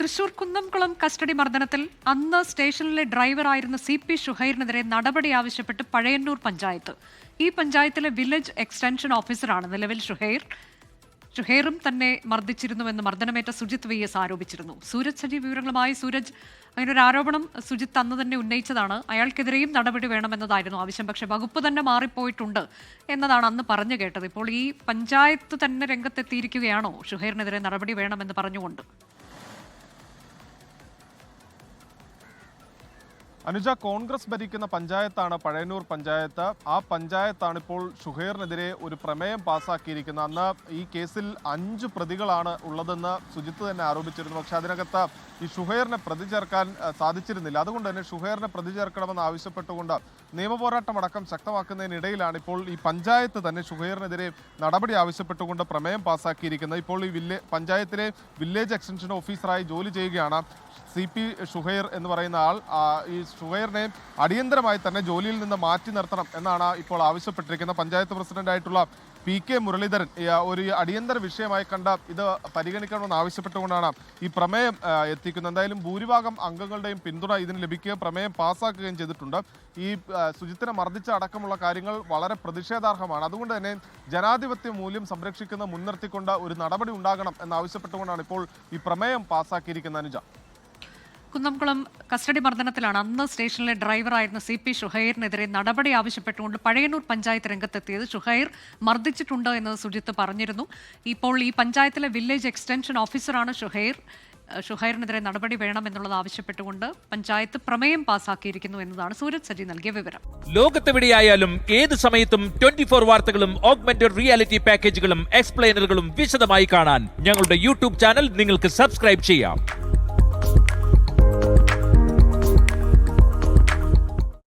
Thrissur Kunnamkulam custody മർദ്ദനത്തിൽ അന്ന് സ്റ്റേഷനിലെ ഡ്രൈവറായിരുന്ന C P ഷുഹൈറിനെതിരെ നടപടി ആവശ്യപ്പെട്ട് പഴയന്നൂർ പഞ്ചായത്ത്. ഈ പഞ്ചായത്തിലെ വില്ലേജ് എക്സ്റ്റൻഷൻ ഓഫീസറാണ് നിലവിൽ ഷുഹൈർ. ഷുഹൈറും തന്നെ മർദ്ദിച്ചിരുന്നുവെന്ന് മർദ്ദനമേറ്റ സുജിത് വി എസ് ആരോപിച്ചിരുന്നു. സൂരജ് സജീവ് വിവരങ്ങളുമായി സൂരജ് അങ്ങനൊരു ആരോപണം സുജിത് അന്ന് തന്നെ ഉന്നയിച്ചതാണ്. അയാൾക്കെതിരെയും നടപടി വേണമെന്നതായിരുന്നു ആവശ്യം. പക്ഷേ വകുപ്പ് തന്നെ മാറിപ്പോയിട്ടുണ്ട് എന്നതാണ് അന്ന് പറഞ്ഞു കേട്ടത്. ഇപ്പോൾ ഈ പഞ്ചായത്ത് തന്നെ രംഗത്തെത്തിയിരിക്കുകയാണോ? ഷുഹൈറിനെതിരെ നടപടി വേണമെന്ന് പറഞ്ഞുകൊണ്ട്. അനുജ കോൺഗ്രസ് ഭരിക്കുന്ന പഞ്ചായത്താണ് പഴയന്നൂർ പഞ്ചായത്ത്. ആ പഞ്ചായത്താണ് ഇപ്പോൾ ഷുഹൈറിനെതിരെ ഒരു പ്രമേയം പാസാക്കിയിരിക്കുന്നത്. അന്ന് ഈ കേസിൽ അഞ്ച് പ്രതികളാണ് ഉള്ളതെന്ന് സുജിത്ത് തന്നെ ആരോപിച്ചിരുന്നു. പക്ഷെ അതിനകത്ത് ഈ ഷുഹൈറിനെ പ്രതി ചേർക്കാൻ സാധിച്ചിരുന്നില്ല. അതുകൊണ്ട് തന്നെ ഷുഹൈറിനെ പ്രതി ചേർക്കണമെന്ന് ആവശ്യപ്പെട്ടുകൊണ്ട് നിയമപോരാട്ടം അടക്കം ശക്തമാക്കുന്നതിനിടയിലാണ് ഇപ്പോൾ ഈ പഞ്ചായത്ത് തന്നെ ഷുഹൈറിനെതിരെ നടപടി ആവശ്യപ്പെട്ടുകൊണ്ട് പ്രമേയം പാസാക്കിയിരിക്കുന്നത്. ഇപ്പോൾ ഈ വില്ലേ പഞ്ചായത്തിലെ വില്ലേജ് എക്സ്റ്റൻഷൻ ഓഫീസറായി ജോലി ചെയ്യുകയാണ് സി പി ഷുഹൈർ എന്ന് പറയുന്ന ആൾ. ഈ ഷുഹൈറിനെ അടിയന്തരമായി തന്നെ ജോലിയിൽ നിന്ന് മാറ്റി നിർത്തണം എന്നാണ് ഇപ്പോൾ ആവശ്യപ്പെട്ടിരിക്കുന്നത്. പഞ്ചായത്ത് പ്രസിഡന്റായിട്ടുള്ള പി കെ മുരളീധരൻ ഒരു അടിയന്തര വിഷയമായി കണ്ട ഇത് പരിഗണിക്കണമെന്ന് ആവശ്യപ്പെട്ടുകൊണ്ടാണ് ഈ പ്രമേയം എത്തിക്കുന്നത്. എന്തായാലും ഭൂരിഭാഗം അംഗങ്ങളുടെയും പിന്തുണ ഇതിന് ലഭിക്കുകയും പ്രമേയം പാസ്സാക്കുകയും ചെയ്തിട്ടുണ്ട്. ഈ ആ, മർദ്ദിച്ച അടക്കമുള്ള കാര്യങ്ങൾ വളരെ പ്രതിഷേധാർഹമാണ്. അതുകൊണ്ട് തന്നെ ജനാധിപത്യ മൂല്യം സംരക്ഷിക്കുന്ന മുൻനിർത്തിക്കൊണ്ട് ഒരു നടപടി ഉണ്ടാകണം എന്നാവശ്യപ്പെട്ടുകൊണ്ടാണ് ഇപ്പോൾ ഈ പ്രമേയം പാസ്സാക്കിയിരിക്കുന്ന അനുജ. കുന്നംകുളം കസ്റ്റഡി മർദ്ദനത്തിലാണ് അന്ന് സ്റ്റേഷനിലെ ഡ്രൈവറായിരുന്ന സി പി ഷുഹൈറിനെതിരെ നടപടി ആവശ്യപ്പെട്ടുകൊണ്ട് പഴയന്നൂർ പഞ്ചായത്ത് രംഗത്തെത്തിയത് ഷുഹൈർ മർദ്ദിച്ചിട്ടുണ്ട് എന്ന് സുജിത്ത് പറഞ്ഞിരുന്നു. ഇപ്പോൾ ഈ പഞ്ചായത്തിലെ വില്ലേജ് എക്സ്റ്റൻഷൻ ഓഫീസറാണ് ഷുഹൈർ. ഷുഹൈറിനെതിരെ നടപടി വേണമെന്നുള്ളത് ആവശ്യപ്പെട്ടുകൊണ്ട് പഞ്ചായത്ത് പ്രമേയം പാസാക്കിയിരിക്കുന്നു എന്നതാണ്. സൂരജ് സജി നൽകിയ വിവരം. ലോകത്തെവിടെയായാലും ഏത് സമയത്തും ട്വന്റി ഫോർ വാർത്തകളും ഓഗ്മെന്റഡ് റിയാലിറ്റി പാക്കേജുകളും എക്സ്പ്ലെയിനറുകളും വിശദമായി കാണാൻ ഞങ്ങളുടെ യൂട്യൂബ് ചാനൽ നിങ്ങൾക്ക് സബ്സ്ക്രൈബ് ചെയ്യാം.